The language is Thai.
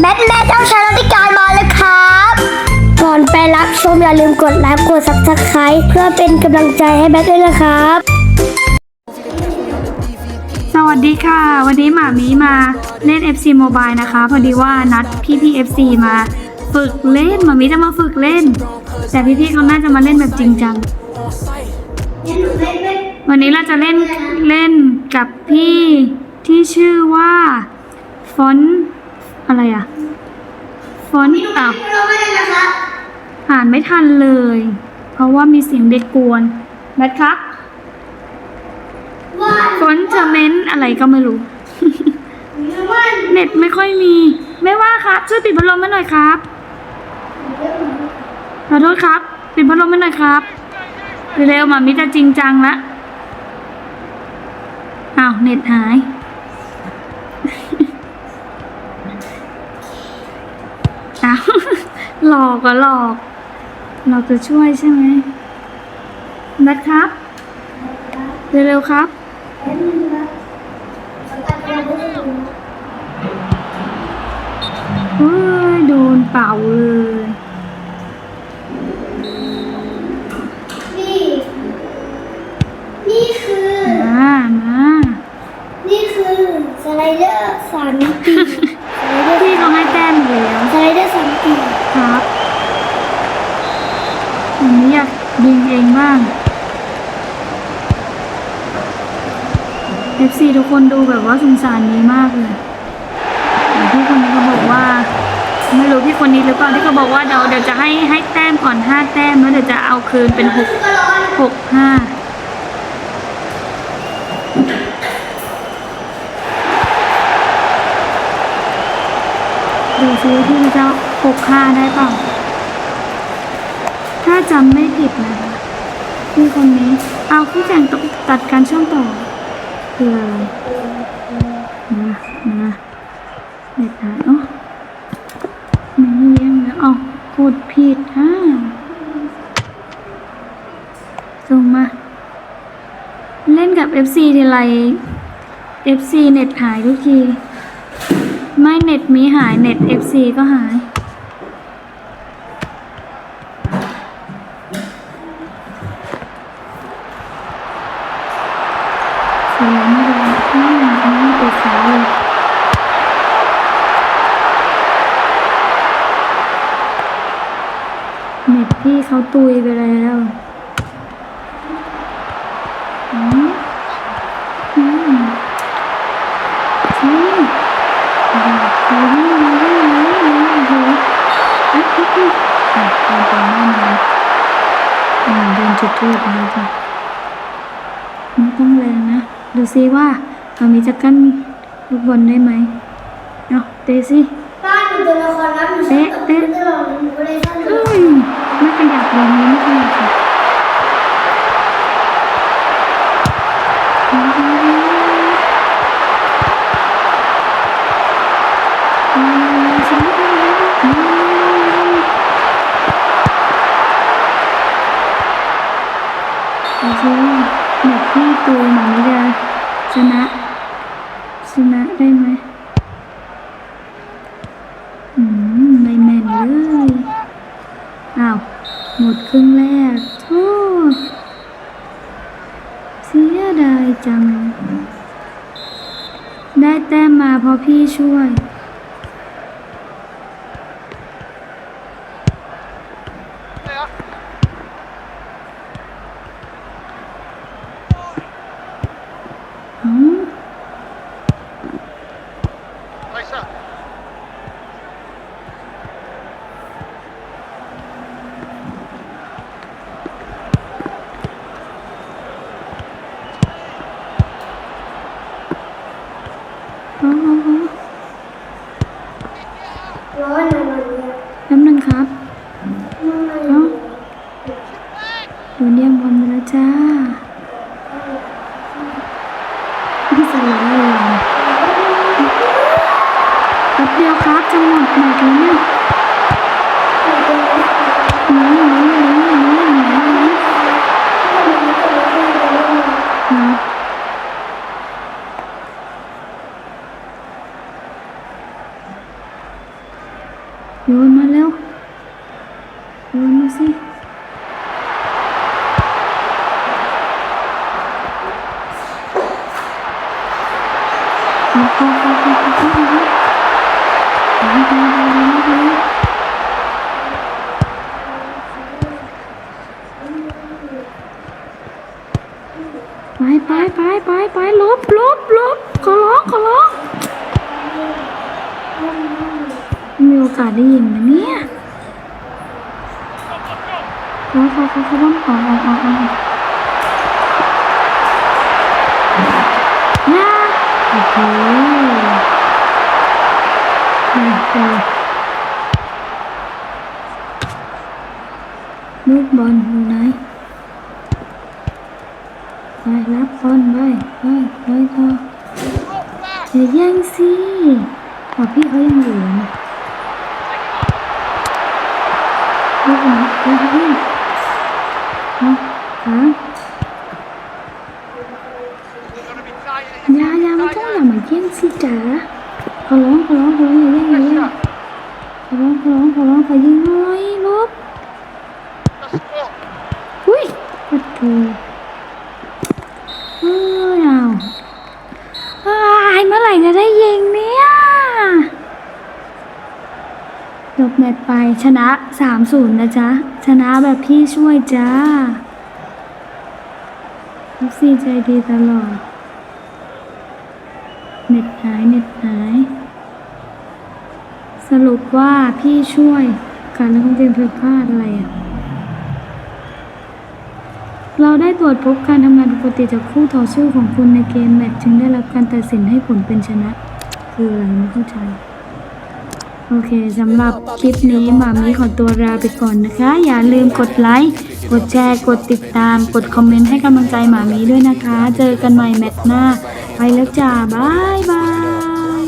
แบทแม่เจ้าชายรัติการมาแล้วครับ ก่อนไปรับชมอย่าลืมกดไลค์กดซับสไครต์เพื่อเป็นกำลังใจให้แบทด้วยนะครับ สวัสดีค่ะ วันนี้หมามีมาเล่น FC Mobile นะคะ พอดีว่านัดพี่พี่ FC มาฝึกเล่นหมามีจะมาฝึกเล่น แต่พี่พี่เขาน่าจะมาเล่นแบบจริงจังวันนี้เราจะเล่นเล่นกับพี่ที่ชื่อว่าฟอน อะไรอะ ฟอนต์อะอ่านไม่ทันเลย เพราะว่ามีเสียงเด็กกวนแบทครับฟอนต์เทเมนอะไรก็ไม่รู้ เน็ตไม่ค่อยมี ไม่ว่าครับช่วยปิดพัดลมให้หน่อยครับขอโทษครับ ปิดพัดลมให้หน่อยครับเร็วๆมามิจะจริงจังละอ้าวเน็ตหาย หลอกก็หลอก เราจะช่วยใช่ไหมนัดครับ เร็วๆครับ เฮ้ย โดนเป่าเลยนี่ นี่คือ มามานี่คือสไลเดอร์สามมิติสไลเดอร์ พี่เขาให้แต้มอยู่แล้ว สไลเดอร์สามมิติ ครับวันนี้อยากยิงเองบ้าง FC ทุกคนดูแบบว่าสงสารนี้มากเลยพี่คนนี้เขาบอกว่า ไม่รู้พี่คนนี้หรือเปล่าที่เขาบอกว่าเดี๋ยวเดี๋ยวจะให้ให้แต้มก่อนห้าแต้มแล้วเดี๋ยวจะเอาคืนเป็นหกหกห้าดูซิพี่จะหกห้าได้เปล่าถ้าจำไม่ผิดนะคะพี่คนนี้ เอาพี่แจงตัดการช่องต่อ คืออะไรนะนะเด็ดหายอ๋อไม่เยี่ยมแล้วเอากดผิดอะส่งมา เล่นกับ FC ทีไร FC เน็ตหายทุกที ไม่เน็ตมีหายเน็ต FC ก็หาย เสียงไม่ดังอืมอันนี้ติดสายเลยเน็ตพี่เขาตุยไปแล้วอืมอืมอืมเดินจุดทูบนะจ๊ะ ดูซิว่าเรามีจะกั้นลูกบอลได้ไหมเอาเตะสิบ้านอยู่ตัวละครรับอยู่ชั้นตกพื้นตลอดหนูก็เลยสร้างเอ้ยไม่ขยับเลยนี้ไม่ขยับเลยดูสิว่าเน็ตที่ตัวหนูจะ ชนะ ชนะได้ไหมอืมไม่แม่นเลยอ้าว หมดครึ่งแรกโทษเสียดายจัง ได้แต้มมาเพราะพี่ช่วย อ๋อ Nice up. อ๋ออ๋ออ๋อ ร้อนนะมันเนี่ยแป๊บนึงครับมันเอ้าโดนเรียมบอลไปแล้วจ้าพี่สลายเลยแป๊บเดียวครับจะหมดหมดแล้วเนี่ย ไปไปไปไปไปลบลบลบขอร้องขอร้องมีโอกาสได้ยินไหมเนี่ยขอขอขอขอบ้างขอขอขอขอ nước bồn hồi nãy rồi lắp con bay bay bay to để giang si mà biết hơi ngủ Hãy subscribe cho kênh Ghiền hả? Hả? อย่ามาแย่งสิจ๋าขอร้องขอร้องขอร้องอย่าแย่งอย่าแย่งขอร้องขอร้องขอร้องขอยิงหน่อยลบอุ้ยประตูเอ้ยเอาเอ้ยเมื่อไหร่จะได้ยิงเนี่ยจบแมตช์ไปชนะ 3-0 นะจ๊ะ ชนะแบบพี่ช่วยจ้าลูกซีใจดีตลอด เน็ตหายเน็ตหาย สรุปว่าพี่ช่วยการเล่นของเกมผิดพลาดอะไรอะ เราได้ตรวจพบการทำงานปกติจากคู่ต่อสู้ของคุณในเกมแมตช์จึงได้รับการตัดสินให้ผลเป็นชนะ คืออะไรไม่เข้าใจ โอเคสำหรับคลิปนี้หมามีขอตัวลาไปก่อนนะคะ อย่าลืมกดไลค์กดแชร์กดติดตาม กดคอมเมนต์ให้กำลังใจหมามีด้วยนะคะ เจอกันใหม่แมตช์หน้า ไปแล้วจ้าบ๊ายบาย